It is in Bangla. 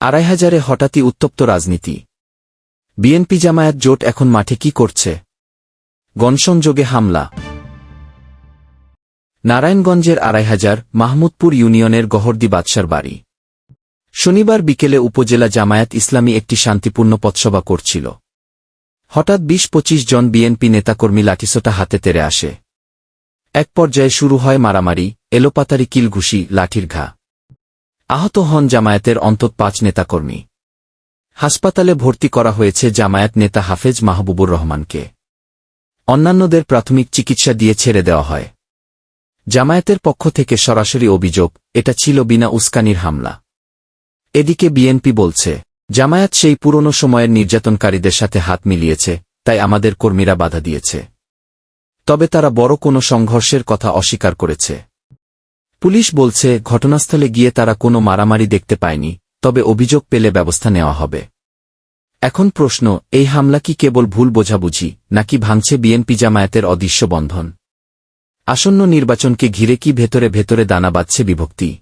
আড়াই হাজারে হঠাৎই উত্তপ্ত রাজনীতি। বিএনপি জামায়াত জোট এখন মাঠে কি করছে? গণসংযোগে হামলা। নারায়ণগঞ্জের আড়াই হাজার মাহমুদপুর ইউনিয়নের গহরদি বাদশার বাড়ি। শনিবার বিকেলে উপজেলা জামায়াত ইসলামী একটি শান্তিপূর্ণ পথসভা করছিল। হঠাৎ বিশ পঁচিশ জন বিএনপি নেতাকর্মী লাঠিসোটা হাতে তেরে আসে। এক পর্যায়ে শুরু হয় মারামারি, এলোপাতারি কিলঘুষি, লাঠির ঘা। আহত হন জামায়াতের অন্তত পাঁচ নেতাকর্মী। হাসপাতালে ভর্তি করা হয়েছে জামায়াত নেতা হাফেজ মাহবুবুর রহমানকে। অন্যান্যদের প্রাথমিক চিকিৎসা দিয়ে ছেড়ে দেওয়া হয়। জামায়াতের পক্ষ থেকে সরাসরি অভিযোগ, এটা ছিল বিনা উস্কানির হামলা। এদিকে বিএনপি বলছে, জামায়াত সেই পুরনো সময়ের নির্যাতনকারীদের সাথে হাত মিলিয়েছে, তাই আমাদের কর্মীরা বাধা দিয়েছে। তবে তারা বড় কোনো সংঘর্ষের কথা অস্বীকার করেছে। পুলিশ বলছে, ঘটনাস্থলে গিয়ে তারা কোনো মারামারি দেখতে পায়নি, তবে অভিযোগ পেলে ব্যবস্থা নেওয়া হবে। এখন প্রশ্ন, এই হামলা কি কেবল ভুল বোঝাবুঝি, নাকি ভাঙছে বিএনপি জামায়াতের অদৃশ্য বন্ধন? আসন্ন নির্বাচনকে ঘিরে কি ভেতরে ভেতরে দানা বাঁধছে বিভক্তি?